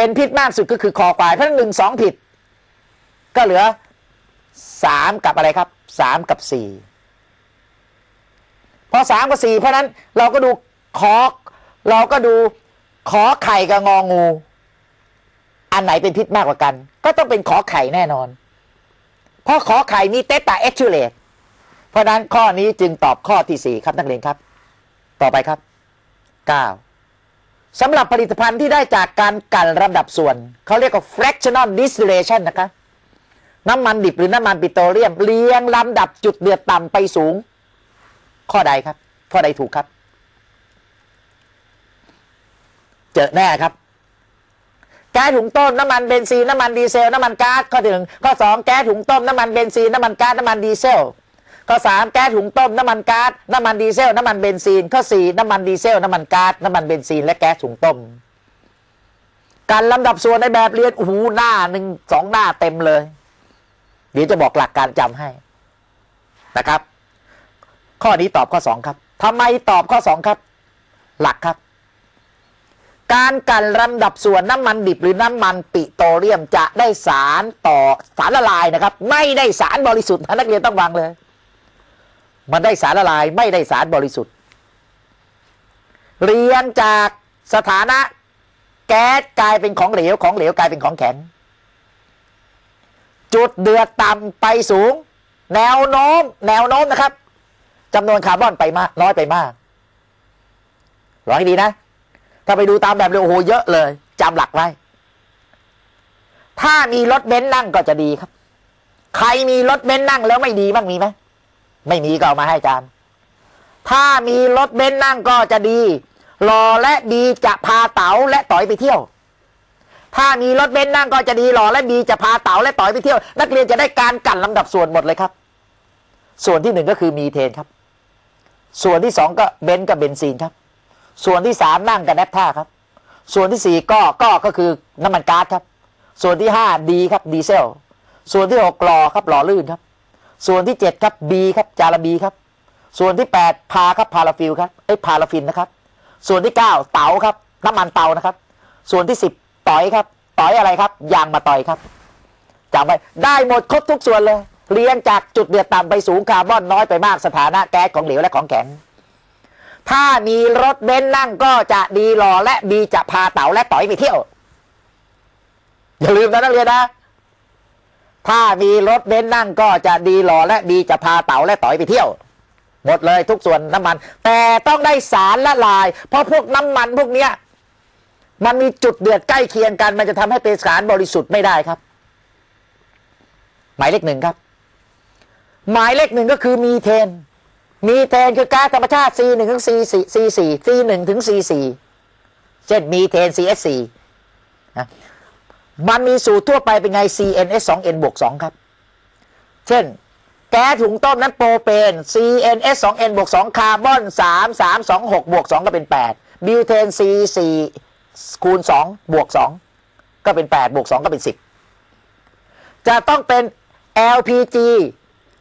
เป็นพิษมากสุดก็คือคอควายเพราะหนึ่งสองผิด ก็เหลือสามกับอะไรครับสามกับสี่พอสามกับสี่เพราะนั้นเราก็ดูขอเราก็ดูขอไข่กับงองู อันไหนเป็นพิษมากกว่ากัน ก็ต้องเป็นขอไข่แน่นอน เพราะขอไข่มีเตตาเอ็กชูเลตเพราะนั้นข้อนี้จึงตอบข้อที่สี่ครับนักเรียนครับ ต่อไปครับเก้า สำหรับผลิตภัณฑ์ที่ได้จากการกั่นลำดับส่วน เขาเรียกว่า fractional distillation นะคะ น้ำมันดิบหรือน้ำมันปิโตรเลียม เรียงลำดับจุดเดือดต่ำไปสูง ข้อใดครับ ข้อใดถูกครับ เจอแน่ครับแก๊สถุงต้มน้ำมันเบนซีนน้ำมันดีเซลน้ำมันก๊าซข้อหนึ่งข้อสองแก๊สถุงต้มน้ำมันเบนซีนน้ำมันก๊าซน้ำมันดีเซล ข้อสามแก๊สถุงต้มน้ำมันก๊าซน้ำมันดีเซลน้ำมันเบนซีนข้อสี่น้ำมันดีเซลน้ำมันก๊าซน้ำมันเบนซีนและแก๊สถุงต้มการลำดับส่วนในแบบเรียนโอ้โหหน้าหนึ่งสองหน้าเต็มเลย เดี๋ยวจะบอกหลักการจำให้นะครับ ข้อนี้ตอบข้อสองครับทำไมตอบข้อสองครับ หลักครับ การกันลำดับส่วนน้ำมันดิบหรือน้ำมันปิโตรเลียมจะได้สารต่อสารละลายนะครับ ไม่ได้สารบริสุทธิ์นักเรียนต้องวางเลย มันได้สารละลายไม่ได้สารบริสุทธิ์ เรียงจากสถานะ แก๊สกลายเป็นของเหลวของเหลวกลายเป็นของแข็ง จุดเดือดต่ำไปสูง แนวโน้ม แนวโน้มนะครับจำนวนคาร์บอนไปมาก น้อยไปมากร้อยดีนะ ถ้าไปดูตามแบบเลยโอ้โหเยอะเลยจำหลักไว้ ถ้ามีรถเบนซ์นั่งก็จะดีครับ ใครมีรถเบนซ์นั่งแล้วไม่ดีบ้างมีไหม ไม่มีก็เอามาให้อาจารย์ ถ้ามีรถเบนซ์นั่งก็จะดีรอและดีจะพาเต๋าและต่อยไปเที่ยว ถ้ามีรถเบนซ์นั่งก็จะดีรอและดีจะพาเต๋าและต่อยไปเที่ยว นักเรียนจะได้การกันลำดับส่วนหมดเลยครับ ส่วนที่หนึ่งก็คือมีเทนครับ ส่วนที่สองก็เบนซ์กับเบนซีนครับ ส่วนที่สามนั่งกับแนปท่าครับ ส่วนที่สี่ก็ก็ก็คือน้ำมันก๊าซครับ ส่วนที่ห้าดีครับดีเซล ส่วนที่หกหล่อครับหล่อลื่นครับ ส่วนที่เจ็ดครับบีครับจาระบีครับ ส่วนที่แปดพาครับพาราฟิลครับไอ้พาราฟินนะครับ ส่วนที่เก้าเตาครับ น้ำมันเตานะครับ ส่วนที่สิบต่อยครับต่อยอะไรครับยางมาต่อยครับจำไว้ได้หมดครบทุกส่วนเลย เรียงจากจุดเดือดต่ำไปสูงคาร์บอนน้อยไปมากสถานะแก๊สของเหลวและของแข็ง ถ้ามีรถเบนซ์นั่งก็จะดีรอและบีจะพาเต๋าและต่อยไปเที่ยว อย่าลืมนะนักเรียนนะ ถ้ามีรถเบนซ์นั่งก็จะดีรอและบีจะพาเต๋าและต่อยไปเที่ยว หมดเลยทุกส่วนน้ำมัน แต่ต้องได้สารละลาย เพราะพวกน้ำมันพวกเนี้ยมันมีจุดเดือดใกล้เคียงกัน มันจะทำให้เป็นสารบริสุทธิ์ไม่ได้ครับ หมายเลขหนึ่งครับ หมายเลขหนึ่งก็คือมีเทน มีเทนคือก๊าซธรรมชาติ C 1 ถึง C 4 C 4 C 1 ถึง C 4 เช่นมีเทน CS 4 นะ มันมีสูตรทั่วไปเป็นไง CNS 2 N บวก2ครับ เช่น แก๊สถุงต้มนั้นโปรเปน CNS 2 N บวก2คาร์บอน3 3 2 6บวก2ก็เป็น 8 บิวเทน C 4คูณ2บวก2ก็เป็น 8 บวก 2 ก็เป็น 10 จะต้องเป็น LPG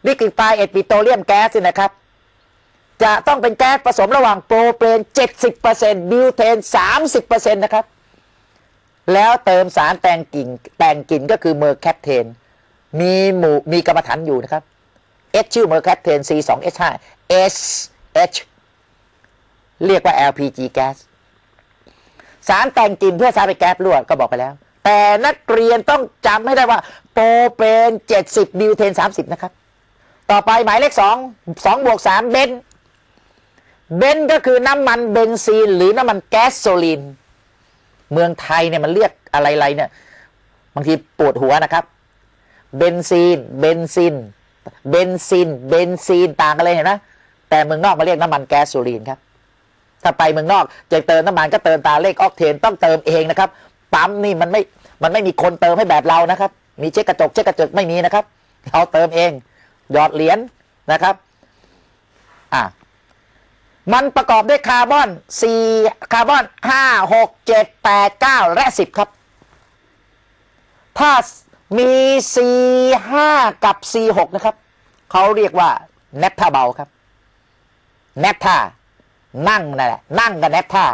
Liquefied Petroleum Gas นี่นะครับ จะต้องเป็นแก๊สผสมระหว่างโปรเปน 70%บิวเทน 30%นะครับ แล้วเติมสารแต่งกลิ่นแต่งกลิ่นก็คือเมอร์แคปเทน มีหมู่มีกรรมฐานอยู่นะครับ H ชื่อเมอร์แคปเทน C 2 H 5 S H เรียกว่า LPG แก๊สสารแต่งกลิ่นเพื่อใช้เป็นแก๊สรั่วก็บอกไปแล้ว แต่นักเรียนต้องจำให้ได้ว่า โปรเปน 70 บิวเทน 30 นะครับ ต่อไปหมายเลข 2 2บวก3เบนเบนก็คือน้ำมันเบนซีน หรือน้ำมันแก๊สโซลีน เมืองไทยเนี่ยมันเรียกอะไรๆเนี่ยบางทีปวดหัวนะครับ เบนซีน เบนซิน เบนซิน เบนซีนต่างกันเลยเห็นไหมแต่เมืองนอกมาเรียกน้ำมันแก๊สโซลีนครับ ถ้าไปเมืองนอกจะเติมน้ำมันก็เติมตาเลขออกเทนต้องเติมเองนะครับ ปั๊มนี่มันไม่ มันไม่มีคนเติมให้แบบเรานะครับ มีเช็คกระจกเช็คกระจกไม่มีนะครับ เราเติมเอง หยอดเหรียญนะครับ อ่า มันประกอบด้วยคาร์บอน 4 คาร์บอน 5 6 7 8 9 และ 10 ครับ ถ้ามี C 5กับ C 6นะครับ เขาเรียกว่าเนปทาเบาครับเนปทานั่งนั่นแหละนั่งกับเนปทา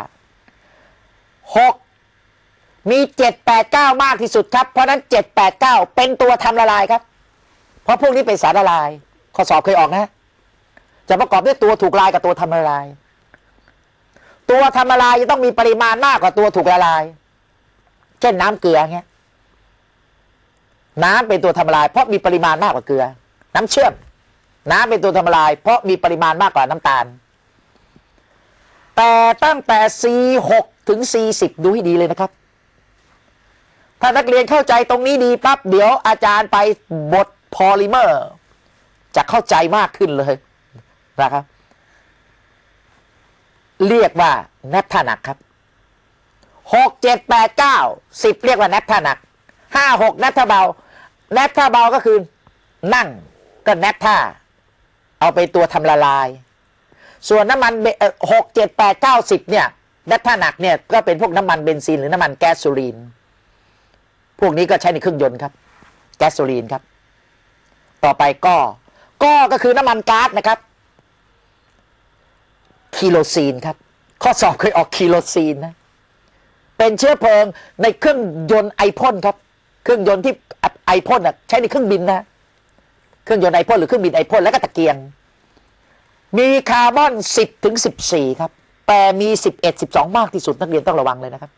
6 มีเจ็ดแปดเก้ามากที่สุดครับ เพราะนั้นเจ็ดแปดเก้าเป็นตัวทำละลายครับ เพราะพวกนี้เป็นสารละลาย ข้อสอบเคยออกนะ จะประกอบด้วยตัวถูกลายกับตัวทำละลาย ตัวทำละลายจะต้องมีปริมาณมากกว่าตัวถูกละลาย เช่นน้ำเกลือเงี้ย น้ำเป็นตัวทำละลาย เพราะมีปริมาณมากกว่าเกลือ น้ำเชื่อม น้ำเป็นตัวทำละลาย เพราะมีปริมาณมากกว่าน้ำตาล แต่ตั้งแต่ C6 ถึง C10 ดูให้ดีเลยนะครับถ้านักเรียนเข้าใจตรงนี้ดีปั๊บเดี๋ยวอาจารย์ไปบทพอลิเมอร์ จะเข้าใจมากขึ้นเลย นะครับ เรียกว่าแนปท่าหนักครับหกเจ็ดแปดเก้าสิบเรียกว่าแนปท่าหนักห้าหกแนปท่าเบาแนปท่าเบาก็คือ นั่งก็แนปท่า เอาไปตัวทำละลาย ส่วนน้ำมันหกเจ็ดแปดเก้าสิบเนี่ยแนปท่าหนักเนี่ยก็เป็นพวกน้ำมันเบนซินหรือน้ำมันแก๊สโซลีน พวกนี้ก็ใช้ในเครื่องยนต์ครับ แก๊สโซลีนครับ ต่อไปก็ ก็ก็คือน้ำมันก๊าซนะครับ คีโรซีนครับ ข้อสอบเคยออกคีโรซีนนะเป็นเชื้อเพลิงในเครื่องยนต์ไอพ่นครับ เครื่องยนต์ที่ไอพ่นอะใช้ในเครื่องบินนะ เครื่องยนต์ไอพ่นหรือเครื่องบินไอพ่นแล้วก็ตะเกียง มีคาร์บอน10ถึง14ครับ แต่มี11 12มากที่สุดนักเรียนต้องระวังเลยนะครับ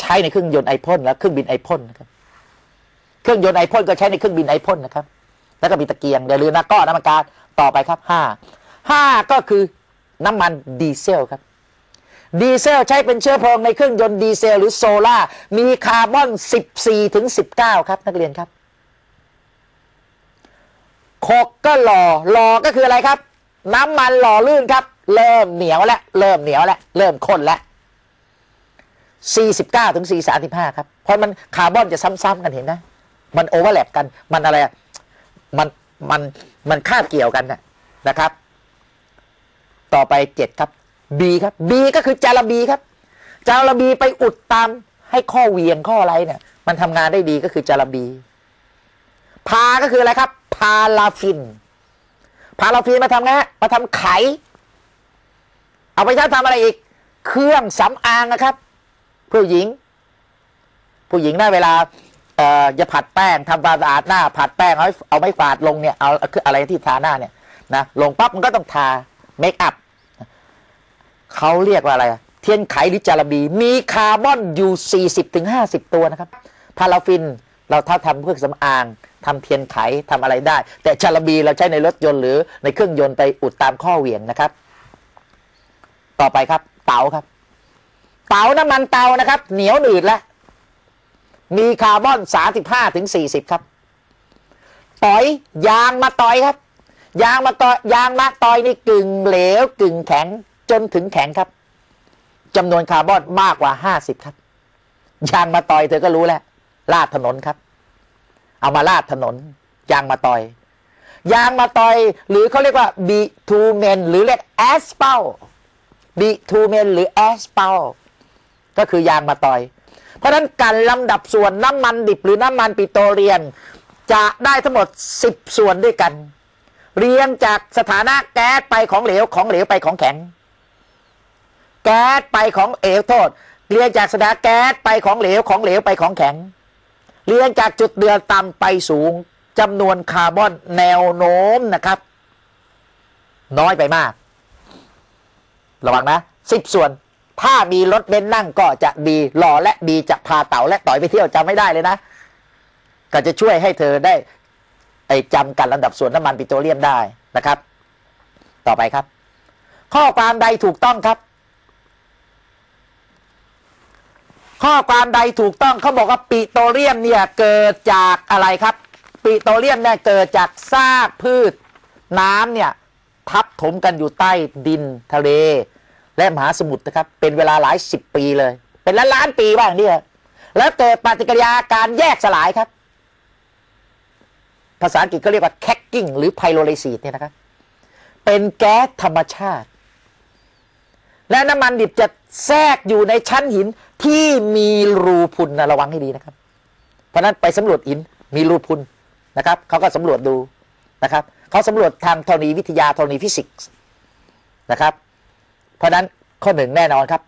ใช้ในเครื่องยนต์ไอพ่นและเครื่องบินไอพ่นนะครับเครื่องยนต์ไอพ่นก็ใช้ในเครื่องบินไอพ่นนะครับ แล้วก็มีตะเกียงอย่าลืมนะก็น้ำมันกาซ ต่อไปครับห้าห้าก็คือน้ำมันดีเซลครับ ดีเซลใช้เป็นเชื้อเพลิงในเครื่องยนต์ดีเซลหรือโซล่ามีคาร์บอน 14ถึง19 ครับ นักเรียนครับหกก็หล่อหล่อก็คืออะไรครับ น้ำมันหล่อลื่นครับ เริ่มเหนียวแล้วเริ่มเหนียวแล้วเริ่มข้นแล้ว49ถึง435 ครับ เพราะมันคาร์บอนจะซ้ำๆกันเห็นไหมมันโอเวอร์แลปกันมันอะไรมันมัน มันคาบเกี่ยวกันนะนะครับ ต่อไปเจ็ดครับ B ครับ B ก็คือจาระบีครับ จาระบีไปอุดตามให้ข้อเวียงข้ออะไรเนี่ย มันทำงานได้ดีก็คือจาระบี พาก็คืออะไรครับ พาราฟิน พาราฟินมาทำไงฮะมาทำไข เอาไปใช้ทำอะไรอีก เครื่องสำอางนะครับ ผู้หญิง ผู้หญิงนะเวลา เอ่อจะผัดแป้งทำความสะอาดหน้า ผัดแป้งเอาเอาไม่ฝาดลงเนี่ยเอาคืออะไรที่ทาหน้าเนี่ยนะลงปั๊บมันก็ต้องทาเมคอัพเขาเรียกว่าอะไร เทียนไขหรือจาระบี มีคาร์บอนอยู่ 40ถึง50 ตัวนะครับ พาราฟินเราถ้าทำเครื่องสำอางทำเทียนไขทำอะไรได้ แต่จาระบีเราใช้ในรถยนต์หรือในเครื่องยนต์ไปอุดตามข้อเหวี่ยงนะครับ ต่อไปครับ เตาครับ เตาน้ำมันเตานะครับ เหนียวหนืดแล้ว มีคาร์บอน35ถึง40 ครับต่อยยางมาต่อยครับ ยางมาต่อยยางมาต่อยนี่กึ่งเหลวกึ่งแข็งจนถึงแข็งครับจำนวนคาร์บอนมากกว่า 50 ครับ ยางมาต่อยเธอก็รู้แล้วลาดถนนครับ เอามาลาดถนน ยางมาต่อย ยางมาต่อย หรือเขาเรียกว่าบีทูเมนหรือเรียกแอสเปลบีทูเมนหรือแอสเปลก็คือยางมาต่อย เพราะฉะนั้นการลำดับส่วนน้ำมันดิบหรือน้ำมันปิโตรเลียมจะได้ทั้งหมด 10 ส่วนด้วยกัน เรียงจากสถานะแก๊สไปของเหลวของเหลวไปของแข็ง แก๊สไปของเหลวโทษ เรียงจากสถานะแก๊สไปของเหลวของเหลวไปของแข็ง เรียงจากจุดเดือดต่ำไปสูงจำนวนคาร์บอนแนวโน้มนะครับ น้อยไปมาก ระวังนะสิบส่วน ถ้ามีรถเบนซ์นั่งก็จะดีหล่อและดีจะพาเต่าและต่อยไปเที่ยวจำไม่ได้เลยนะ ก็จะช่วยให้เธอได้ไอ้จำกันลำดับส่วนน้ำมันปิโตรเลียมได้นะครับ ต่อไปครับ ข้อความใดถูกต้องครับ ข้อความใดถูกต้องเขาบอกว่าปิโตรเลียมเนี่ยเกิดจากอะไรครับ ปิโตรเลียมเนี่ยเกิดจากซากพืช น้ำเนี่ยทับถมกันอยู่ใต้ดินทะเล และมหาสมุทรนะครับ เป็นเวลาหลายสิบปีเลย เป็นล้านล้านปีบ้างเนี่ยแล้วเกิดปฏิกิริยาการแยกสลายครับ ภาษาอังกฤษเขาเรียกว่า cracking หรือ pyrolysis เนี่ยนะครับ เป็นแก๊สธรรมชาติ และน้ำมันดิบจะแทรกอยู่ในชั้นหินที่มีรูพุนนะระวังให้ดีนะครับ เพราะฉะนั้นไปสำรวจหินมีรูพุนนะครับเขาก็สำรวจดูนะครับเขาสำรวจทางธรณีวิทยาธรณีฟิสิกส์นะครับ เพราะนั้นข้อหนึ่งแน่นอนครับ